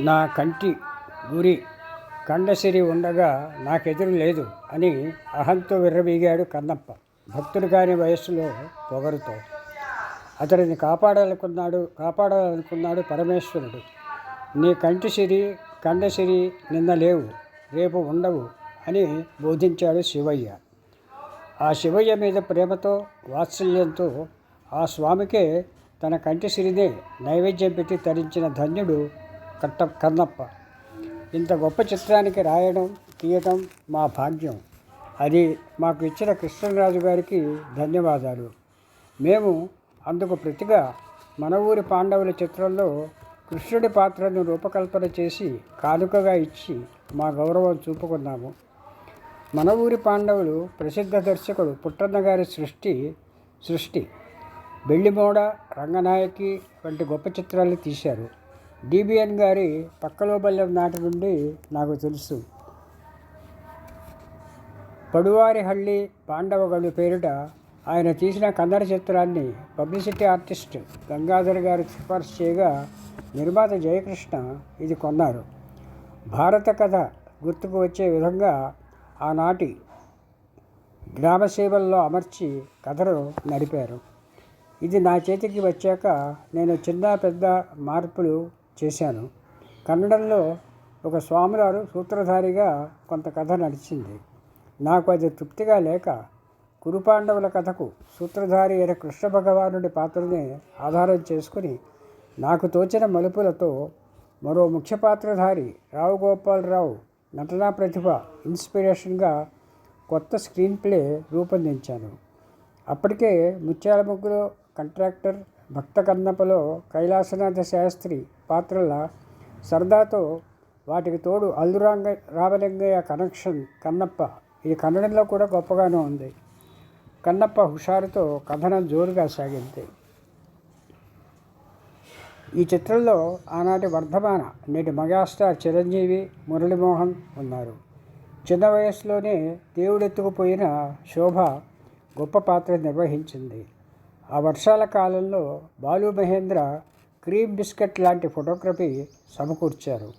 నా కంటి గురి కండసిరి ఉండగా నాకెదురు లేదు అని అహంతో విర్రవీగాడు కన్నప్ప. భక్తుడు కాని వయస్సులో పొగరుతో. అతడిని కాపాడాలనుకున్నాడు కాపాడాలనుకున్నాడు పరమేశ్వరుడు. నీ కంటి సిరి కండసిరి నిన్న లేవు రేపు ఉండవు అని బోధించాడు శివయ్య. ఆ శివయ్య మీద ప్రేమతో వాత్సల్యంతో ఆ స్వామికే తన కంటి సిరినే నైవేద్యం పెట్టి తరించిన ధన్యుడు కట్ట కన్నప్ప. ఇంత గొప్ప చిత్రానికి రాయడం తీయటం మా భాగ్యం. అది మాకు ఇచ్చిన కృష్ణరాజు గారికి ధన్యవాదాలు. మేము అందుకు ప్రతిగా మన ఊరి పాండవుల చిత్రంలో కృష్ణుడి పాత్రను రూపకల్పన చేసి కానుకగా ఇచ్చి మా గౌరవం చూపుకున్నాము. మన ఊరి పాండవులు ప్రసిద్ధ దర్శకుడు పుట్టన్న గారి సృష్టి సృష్టి. బెల్లిమోడ రంగనాయకి వంటి గొప్ప చిత్రాలు తీశారు. డిబిఎన్ గారి పక్కలో బల్లెం నాటి నుండి నాకు తెలుసు. పడువారిహಳ್ಳಿ పాండవగలు పేరిట ఆయన తీసిన కన్నడ చిత్రాన్ని పబ్లిసిటీ ఆర్టిస్ట్ గంగాధర్ గారు సిఫార్సు చేయగా నిర్మాత జయకృష్ణ ఇది కొన్నారు. భారత కథ గుర్తుకు వచ్చే విధంగా ఆనాటి గ్రామ సేవల్లో అమర్చి కథను నడిపారు. ఇది నా చేతికి వచ్చాక నేను చిన్న పెద్ద మార్పులు చేశాను. కన్నడంలో ఒక స్వామివారు సూత్రధారిగా కొంత కథ నడిచింది. నాకు అది తృప్తిగా లేక కురుపాండవుల కథకు సూత్రధారి అయిన కృష్ణ భగవానుడి పాత్రని ఆధారం చేసుకుని నాకు తోచిన మలుపులతో మరో ముఖ్య పాత్రధారి రావు గోపాలరావు నటనా ప్రతిభ ఇన్స్పిరేషన్గా కొత్త స్క్రీన్ ప్లే రూపొందించాను. అప్పటికే ముత్యాల ముగ్గులో కంట్రాక్టర్ భక్త కన్నపలో కైలాసనాథ శాస్త్రి పాత్రల సరదాతో వాటికి తోడు అల్లురాంగ రామలింగయ్య కనెక్షన్ కన్నప్ప. ఇది కన్నడంలో కూడా గొప్పగానే ఉంది. కన్నప్ప హుషారుతో కథనం జోరుగా సాగింది. ఈ చిత్రంలో ఆనాటి వర్ధమాన నేటి మెగాస్టార్ చిరంజీవి మురళీమోహన్ ఉన్నారు. చిన్న వయసులోనే దేవుడెత్తుకుపోయిన శోభ గొప్ప పాత్ర నిర్వహించింది. ఆ వర్షాల కాలంలో బాలు మహేంద్ర క్రీమ్ బిస్కెట్ లాంటి ఫోటోగ్రఫీ సమకూర్చారు.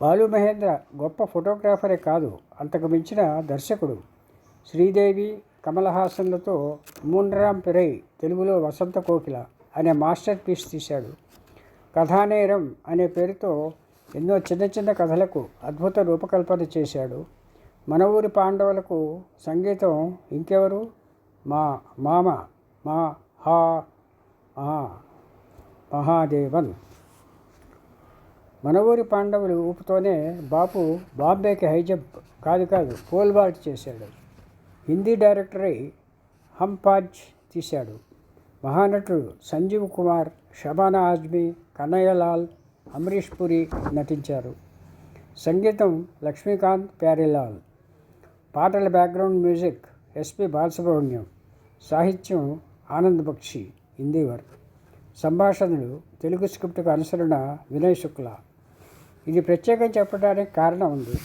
బాలు మహేంద్ర గొప్ప ఫోటోగ్రాఫరే కాదు అంతకు మించిన దర్శకుడు. శ్రీదేవి కమల్ హాసన్లతో మూన్రామ్ పెరై తెలుగులో వసంత కోకిల అనే మాస్టర్ పీస్ తీశాడు. కథానేరం అనే పేరుతో ఎన్నో చిన్న చిన్న కథలకు అద్భుత రూపకల్పన చేశాడు. మన ఊరి పాండవులకు సంగీతం ఇంకెవరు? మా మామ మా హా మహాదేవన్. మన ఊరి పాండవులు ఊపుతోనే బాపు బాంబేకి హైజంప్ కాదు కాదు పోల్ వాల్ట్ చేశాడు. హిందీ డైరెక్టర్ హంపాజ్ తీశాడు. మహానటుడు సంజీవ్ కుమార్ షబానా ఆజ్మీ కన్నయ్యలాల్ అమరీష్ పురి నటించారు. సంగీతం లక్ష్మీకాంత్ ప్యారీలాల్. పాటల బ్యాక్గ్రౌండ్ మ్యూజిక్ ఎస్పి బాలసుబ్రహ్మణ్యం. సాహిత్యం ఆనంద్ బక్షి హిందీ వర్క్ సంభాషణలు తెలుగు స్క్రిప్ట్కు అనుసరణ వినయ్ శుక్ల. ఇది ప్రత్యేకం చెప్పడానికి కారణం ఉంది.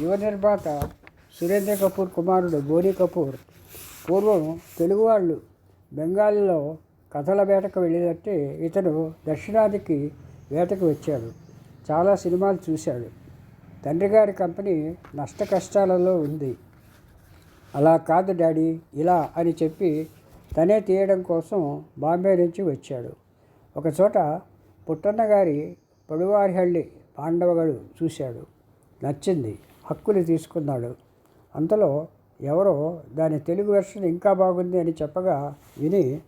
యువ నిర్మాత సురేంద్ర కపూర్ కుమారుడు బోని కపూర్. పూర్వం తెలుగు వాళ్ళు బెంగాల్లో కథల వేటకు వెళ్ళినట్టే ఇతను దక్షిణాదికి వేటకు వచ్చాడు. చాలా సినిమాలు చూశాడు. తండ్రి గారి కంపెనీ నష్ట కష్టాలలో ఉంది. అలా కాదు డాడీ ఇలా అని చెప్పి తనే తీయడం కోసం బాంబే నుంచి వచ్చాడు. ఒకచోట పుట్టన్నగారి పొడువారిహళ్ళి పాండవగడు చూశాడు. నచ్చింది. హక్కులు తీసుకున్నాడు. అంతలో ఎవరో దాని తెలుగు వెర్షన్ ఇంకా బాగుంది అని చెప్పగా విని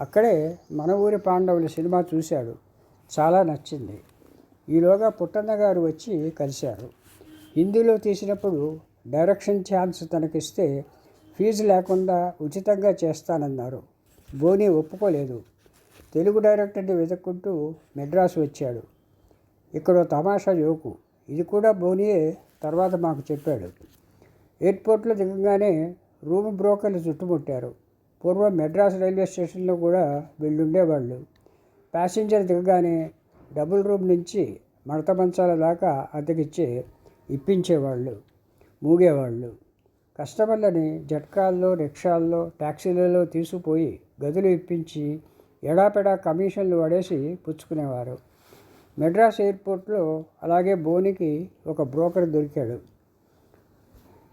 అక్కడే మన ఊరి పాండవుల సినిమా చూశాడు. చాలా నచ్చింది. ఈలోగా పుట్టన్న గారు వచ్చి కలిశారు. హిందీలో తీసినప్పుడు డైరెక్షన్ ఛాన్స్ తనకిస్తే ఫీజు లేకుండా ఉచితంగా చేస్తానన్నారు. బోని ఒప్పుకోలేదు. తెలుగు డైరెక్టర్ని వెతుక్కుంటూ మెడ్రాస్ వచ్చాడు. ఇక్కడ తమాషా జోకు. ఇది కూడా బోనియే తర్వాత మాకు చెప్పాడు. ఎయిర్పోర్ట్లో దిగగానే రూమ్ బ్రోకర్లు చుట్టుముట్టారు. పూర్వం మెడ్రాస్ రైల్వే స్టేషన్లో కూడా వీళ్ళుండేవాళ్ళు. ప్యాసింజర్ దిగగానే డబుల్ రూమ్ నుంచి మడత మంచాల దాకా అద్దెకిచ్చి ఇప్పించేవాళ్ళు మూగేవాళ్ళు. కస్టమర్లని జట్కాల్లో రిక్షాల్లో ట్యాక్సీలలో తీసుకుపోయి గదులు ఇప్పించి ఎడాపెడా కమిషన్లు పడేసి పుచ్చుకునేవారు. మెడ్రాస్ ఎయిర్పోర్ట్లో అలాగే బోనికి ఒక బ్రోకర్ దొరికాడు.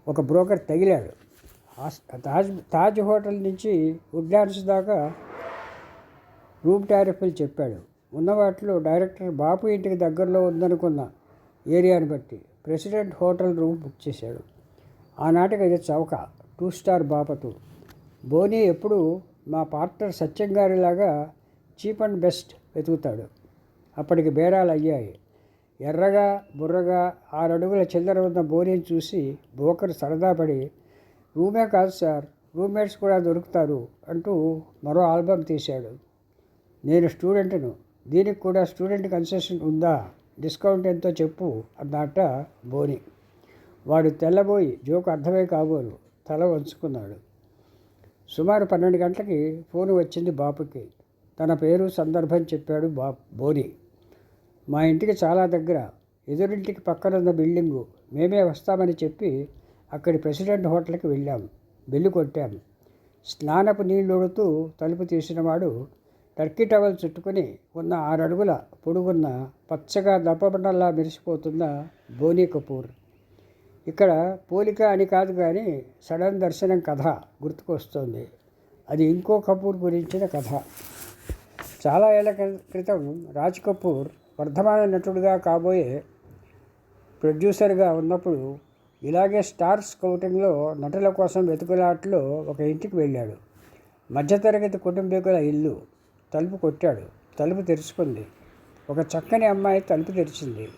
ఒక బ్రోకర్ తగిలాడు. తాజ్ తాజ్ హోటల్ నుంచి వుడ్లాండ్స్ దాకా రూమ్ టారిఫ్లు చెప్పాడు. ఉన్న వాటిలో డైరెక్టర్ బాపు ఇంటికి దగ్గరలో ఉందనుకున్న ఏరియాని బట్టి ప్రెసిడెంట్ హోటల్ రూమ్ బుక్ చేశాడు. ఆనాటికి అది చౌక టూ స్టార్ బాపతు. బోని ఎప్పుడు మా పార్ట్నర్ సత్యం గారిలాగా చీప్ అండ్ బెస్ట్ వెతుకుతాడు. అప్పటికి బేరాలు అయ్యాయి. ఎర్రగా బుర్రగా ఆరడుగుల చిల్లర ఉన్న బోరిని చూసి బోకర్ సరదాపడి రూమే కాదు సార్ రూమ్మేట్స్ కూడా దొరుకుతారు అంటూ మరో ఆల్బమ్ తీశాడు. నేను స్టూడెంట్ను దీనికి కూడా స్టూడెంట్ కన్సెషన్ ఉందా? డిస్కౌంట్ ఎంతో చెప్పు అన్నట బోని. వాడు తెల్లబోయి జోకు అర్థమే కాబోలు తల వంచుకున్నాడు. సుమారు పన్నెండు గంటలకి ఫోన్ వచ్చింది బాపుకి. తన పేరు సందర్భం చెప్పాడు బా బోని. మా ఇంటికి చాలా దగ్గర ఎదురింటికి పక్కనున్న బిల్డింగు. మేమే వస్తామని చెప్పి అక్కడి ప్రెసిడెంట్ హోటల్కి వెళ్ళాం. బిల్లు కొట్టాం. స్నానపు నీళ్ళొడుతూ ఉడుతూ తలుపు తీసినవాడు టర్కీ టవల్ చుట్టుకుని ఉన్న ఆరు అడుగుల పొడుగున్న పచ్చగా దప్పబండల్లా మెరిసిపోతున్న బోనీ కపూర్. ఇక్కడ పోలిక అని కాదు కానీ సడన్ దర్శనం కథ గుర్తుకొస్తుంది. అది ఇంకో కపూర్ గురించిన కథ. చాలా ఏళ్ళ క్రితం రాజ్ కపూర్ వర్ధమాన నటుడిగా కాబోయే ప్రొడ్యూసర్గా ఉన్నప్పుడు ఇలాగే స్టార్ స్కౌటింగ్లో నటుల కోసం వెతుకులాట్లో ఒక ఇంటికి వెళ్ళాడు. మధ్యతరగతి కుటుంబీకుల ఇల్లు తలుపు కొట్టాడు. తలుపు తెరుచుకుంది. ఒక చక్కని అమ్మాయి తలుపు తెరిచింది.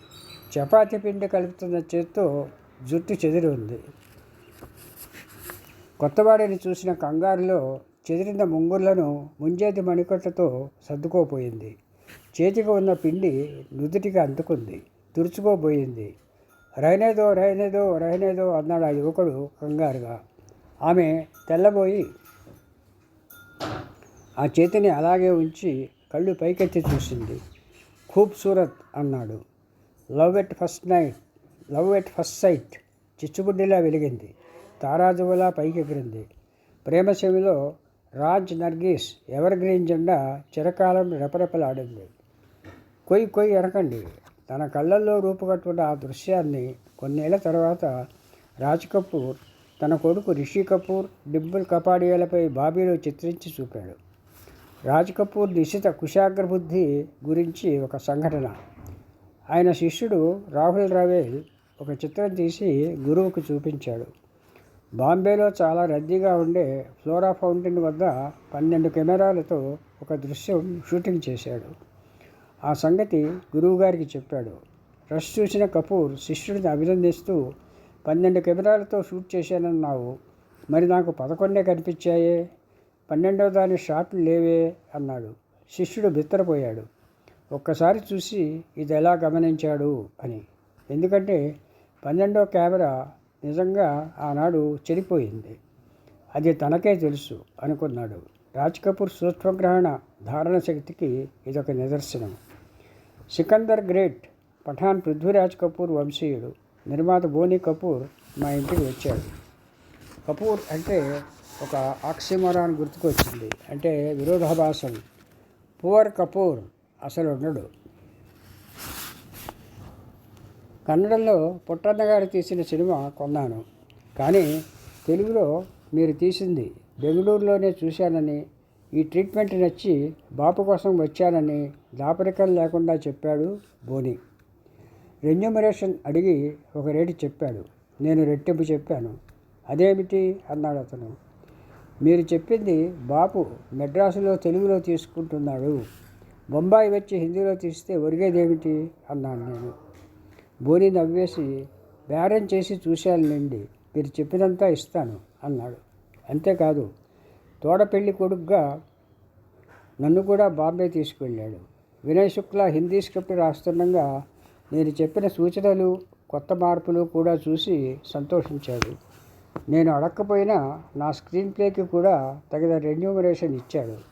చపాతీ పిండి కలుపుతున్న చేత్తో జుట్టు చెదిరి ఉంది. కొత్తవాడిని చూసిన కంగారులో చెదిరిన ముంగుర్లను ముంజేతి మణికట్టుతో సర్దుకోపోయింది. చేతికి ఉన్న పిండి నుదుటికి అంటుకుంది. తుడుచుకోబోయింది. రైనేదో రైనేదో రైనేదో అన్నాడు ఆ యువకుడు కంగారుగా. ఆమె తెల్లబోయి ఆ చేతిని అలాగే ఉంచి కళ్ళు పైకెత్తి చూసింది. ఖూబ్సూరత్ అన్నాడు. Love at first night love at first sight చిచ్చుబుడ్డిలా వెలిగింది. తారాజువలా పైకెగిరింది ప్రేమశమిలో రాజ్ నర్గీస్ ఎవర్ గ్రీన్ జెండా చిరకాలం రెపరెపలాడింది. కొయ్యి కొయ్యి ఎనకండి తన కళ్ళల్లో రూపుగట్టుకున్న ఆ దృశ్యాన్ని కొన్నేళ్ళ తర్వాత రాజ్ కపూర్ తన కొడుకు రిషి కపూర్ డింపుల్ కపాడియాలపై బాబీలో చిత్రించి చూపాడు. రాజ్ కపూర్ నిశిత కుశాగ్రబుద్ధి గురించి ఒక సంఘటన. ఆయన శిష్యుడు రాహుల్ రావేల్ ఒక చిత్రం తీసి గురువుకు చూపించాడు. బాంబేలో చాలా రద్దీగా ఉండే ఫ్లోరా ఫౌంటైన్ వద్ద పన్నెండు కెమెరాలతో ఒక దృశ్యం షూటింగ్ చేశాడు. ఆ సంగతి గురువుగారికి చెప్పాడు. రష్ చూసిన కపూర్ శిష్యుడిని అభినందిస్తూ పన్నెండు కెమెరాలతో షూట్ చేశానన్నావు. మరి నాకు పదకొండే కనిపించాయే. పన్నెండవ దాని షాట్లు లేవే అన్నాడు. శిష్యుడు బిత్తరపోయాడు. ఒక్కసారి చూసి ఇది ఎలా గమనించాడు అని. ఎందుకంటే పన్నెండో కెమెరా నిజంగా ఆనాడు చెడిపోయింది. అది తనకే తెలుసు అనుకున్నాడు. రాజ్ కపూర్ సూక్ష్మగ్రహణ ధారణ శక్తికి ఇదొక నిదర్శనం. సికందర్ గ్రేట్ పఠాన్ పృథ్వీరాజ్ కపూర్ వంశీయుడు నిర్మాత బోని కపూర్ మా ఇంటికి వచ్చాడు. కపూర్ అంటే ఒక ఆక్సిమరాన్ గుర్తుకొచ్చింది. అంటే విరోధాభాసం. పువర్ కపూర్ అసలు ఉండడు కన్నడంలో పుట్టన్న గారు తీసిన సినిమా కొన్నాను. కానీ తెలుగులో మీరు తీసింది బెంగళూరులోనే చూశానని ఈ ట్రీట్మెంట్ నచ్చి బాపు కోసం వచ్చానని దాపరికం లేకుండా చెప్పాడు బోని. రెన్యూమరేషన్ అడిగి ఒక రేటు చెప్పాడు. నేను రెట్టింపు చెప్పాను. అదేమిటి? అన్నాడు అతను. మీరు చెప్పింది బాపు మెడ్రాసులో తెలుగులో తీసుకుంటున్నాడు. బొంబాయి వచ్చి హిందీలో తీస్తే ఒరిగేదేమిటి అన్నాను నేను. బోని నవ్వేసి బేరం చేసి చూశానులేండి మీరు చెప్పినంతా ఇస్తాను అన్నాడు. అంతేకాదు తోడపెళ్ళి కొడుకుగా నన్ను కూడా బాంబే తీసుకువెళ్ళాడు వినయ్ శుక్లా హిందీ స్క్రిప్ట్ రాస్తుండగా నేను చెప్పిన సూచనలు కొత్త మార్పులు కూడా చూసి సంతోషించాడు. నేను అడగకపోయినా నా స్క్రీన్ ప్లేకి కూడా తగిన రెన్యూమరేషన్ ఇచ్చాడు.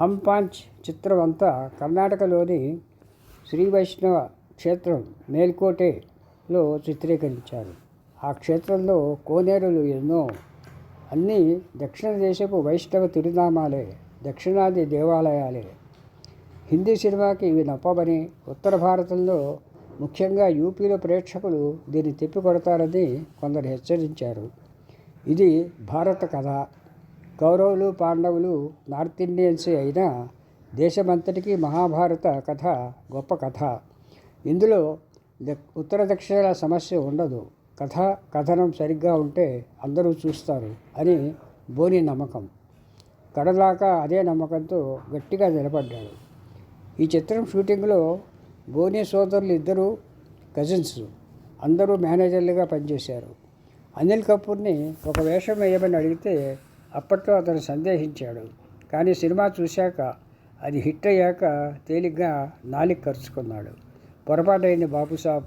హమ్ పాంచ్ చిత్రం అంతా కర్ణాటకలోని శ్రీ వైష్ణవ క్షేత్రం మేల్కోటేలో చిత్రీకరించారు. ఆ క్షేత్రంలో కోనేరులు ఎన్నో అన్నీ దక్షిణ దేశపు వైష్ణవ తిరునామాలే దక్షిణాది దేవాలయాలే. హిందీ సినిమాకి ఇవి నప్పమని ఉత్తర భారతంలో ముఖ్యంగా యూపీలో ప్రేక్షకులు దీన్ని తిప్పికొడతారని కొందరు హెచ్చరించారు. ఇది భారత కథ. కౌరవులు పాండవులు నార్త్ ఇండియన్సే అయినా దేశమంతటికీ మహాభారత కథ గొప్ప కథ. ఇందులో ద- ఉత్తర దక్షిణాల సమస్య ఉండదు. కథ కథనం సరిగ్గా ఉంటే అందరూ చూస్తారు అని బోని నమ్మకం. కడదాకా అదే నమ్మకంతో గట్టిగా నిలబడ్డాడు. ఈ చిత్రం షూటింగ్లో బోని సోదరులు ఇద్దరు కజిన్స్ అందరూ మేనేజర్లుగా పనిచేశారు. అనిల్ కపూర్ని ఒక వేషం వేయమని అడిగితే అప్పట్లో అతను సందేహించాడు. కానీ సినిమా చూశాక అది హిట్ అయ్యాక తేలిగ్గా నాలిక్ ఖర్చుకున్నాడు పొరపాటైంది బాబుసాబ్.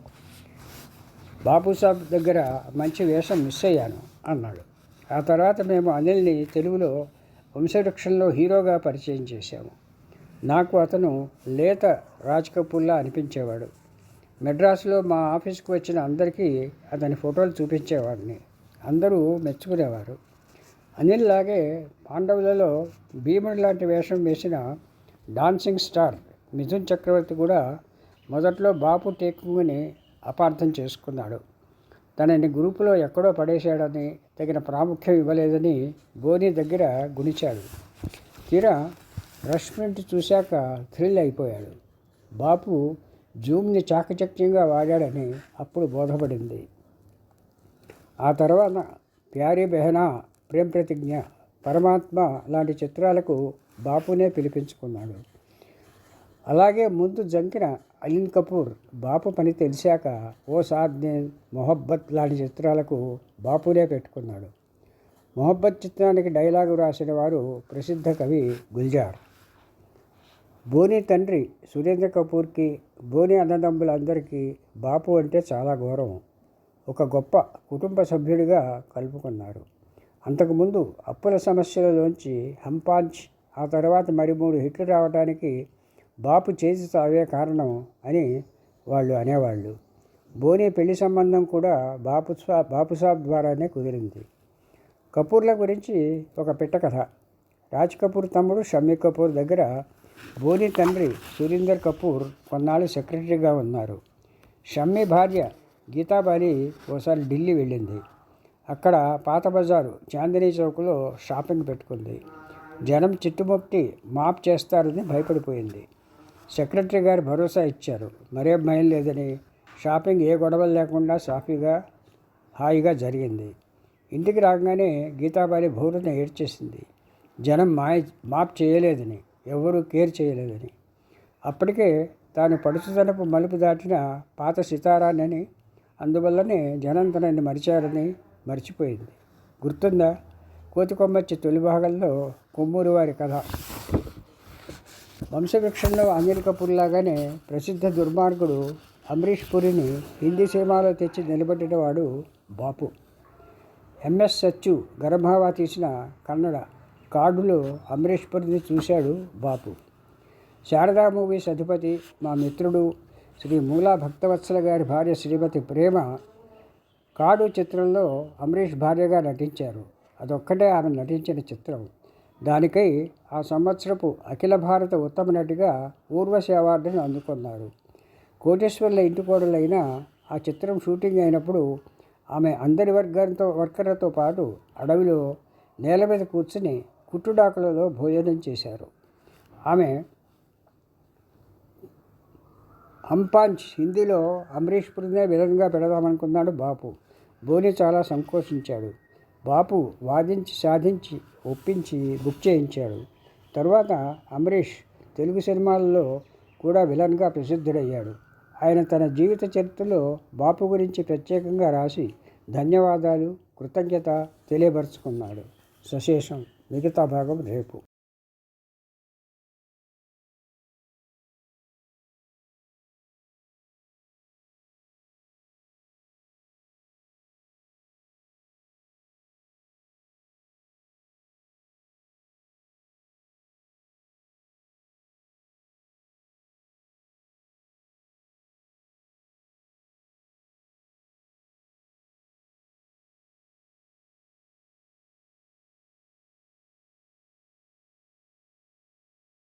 బాబుసాబ్ దగ్గర మంచి వేషం మిస్ అయ్యాను అన్నాడు. ఆ తర్వాత మేము అనిల్ని తెలుగులో వంశవృక్షంలో హీరోగా పరిచయం చేశాము. నాకు అతను లేత రాజ్ కపూర్లా అనిపించేవాడు. మెడ్రాస్లో మా ఆఫీస్కి వచ్చిన అందరికీ అతని ఫోటోలు చూపించేవాడిని. అందరూ మెచ్చుకునేవారు. అనిల్లాగే పాండవులలో భీముడి లాంటి వేషం వేసిన డాన్సింగ్ స్టార్ మిథున్ చక్రవర్తి కూడా మొదట్లో బాపు టేకుని అపార్థం చేసుకున్నాడు. తనని గ్రూపులో ఎక్కడో పడేశాడని తగిన ప్రాముఖ్యం ఇవ్వలేదని బోని దగ్గర గుణిచాడు. తీరా రెస్టారెంట్ చూశాక థ్రిల్ అయిపోయాడు. బాపు జూమ్ని చాకచక్యంగా వాడాడని అప్పుడు బోధపడింది. ఆ తర్వాత ప్యారీ బెహనా ప్రేమ్ ప్రతిజ్ఞ. పరమాత్మ లాంటి చిత్రాలకు బాపునే పిలిపించుకున్నాడు. అలాగే ముందు జంకిన అనిల్ కపూర్ బాపు పని తెలిసాక ఓ సాద్నేన్ మొహబ్బత్ లాంటి చిత్రాలకు బాపునే పెట్టుకున్నాడు. మొహబ్బత్ చిత్రానికి డైలాగు రాసిన వారు ప్రసిద్ధ కవి గుల్జార్. బోని తండ్రి సురేంద్ర కపూర్కి బోని అన్నదమ్ములందరికీ బాపు అంటే చాలా గౌరవం. ఒక గొప్ప కుటుంబ సభ్యుడిగా కలుపుకున్నారు అంతకుముందు అప్పుల సమస్యలలోంచి హంపాంచ్ ఆ తర్వాత మరి మూడు హిట్లు రావడానికి బాపు చేసి తావే కారణం అని వాళ్ళు అనేవాళ్ళు. బోని పెళ్ళి సంబంధం కూడా బాపు సా బాపు సాబ్ ద్వారానే కుదిరింది. కపూర్ల గురించి ఒక పిట్ట కథ. రాజ్ కపూర్ తమ్ముడు షమ్మి కపూర్ దగ్గర బోని తండ్రి సురీందర్ కపూర్ కొన్నాళ్ళు సెక్రటరీగా ఉన్నారు. షమ్మి భార్య గీతాబాలి ఓసారి ఢిల్లీ వెళ్ళింది. అక్కడ పాత బజారు చాందినీ చౌక్లో షాపింగ్ పెట్టుకుంది. జనం చిట్టుముట్టి మాప్ చేస్తారని భయపడిపోయింది. సెక్రటరీ గారు భరోసా ఇచ్చారు. మరే భయం లేదని షాపింగ్ ఏ గొడవలు లేకుండా సాఫీగా హాయిగా జరిగింది. ఇంటికి రాగానే గీతాబాలి భౌరుని ఏడ్చేసింది. జనం మాయ మాప్ చేయలేదని ఎవరూ కేర్ చేయలేదని. అప్పటికే తాను పడుచుదనపు మలుపు దాటిన పాత సితారానని అందువల్లనే జనం తనని మరిచారని మర్చిపోయింది. గుర్తుందా? కోతికొమ్మచ్చి తొలి భాగంలో కొమ్మూరు వారి కథ. వంశవృక్షంలో అనిల్ కపూర్ లాగానే ప్రసిద్ధ దుర్మార్గుడు అమరీష్ పురిని హిందీ సినిమాలో తెచ్చి నిలబెట్టినవాడు బాపు. ఎంఎస్ సచ్చు గర్భావా తీసిన కన్నడ కార్డులో అమరీష్ పురిని చూశాడు బాపు. శారదా మూవీస్ అధిపతి మా మిత్రుడు శ్రీ మూలా భక్తవత్సల గారి భార్య శ్రీమతి ప్రేమ కాడు చిత్రంలో అమరీష్ భార్యగా నటించారు. అదొక్కటే ఆమె నటించిన చిత్రం. దానికై ఆ సంవత్సరపు అఖిల భారత ఉత్తమ నటిగా ఊర్వశి అవార్డును అందుకున్నారు. కోటేశ్వర్ల ఇంటికోడలైన ఆ చిత్రం షూటింగ్ అయినప్పుడు ఆమె అందరి వర్గంతో వర్కర్లతో పాటు అడవిలో నేల మీద కూర్చుని కుట్టుడాకులలో భోజనం చేశారు. ఆమె అంపాంచ్ హిందీలో అమరీష్ పురినే విలన్గా పెడదామనుకున్నాడు బాపు. బోని చాలా సంకోచించాడు. బాపు వాదించి సాధించి ఒప్పించి బుక్ చేయించాడు. తరువాత అమరీష్ తెలుగు సినిమాల్లో కూడా విలన్గా ప్రసిద్ధుడయ్యాడు. ఆయన తన జీవిత చరిత్రలో బాపు గురించి ప్రత్యేకంగా రాసి ధన్యవాదాలు కృతజ్ఞత తెలియపరుచుకున్నాడు. సశేషం మిగతా భాగం రేపు.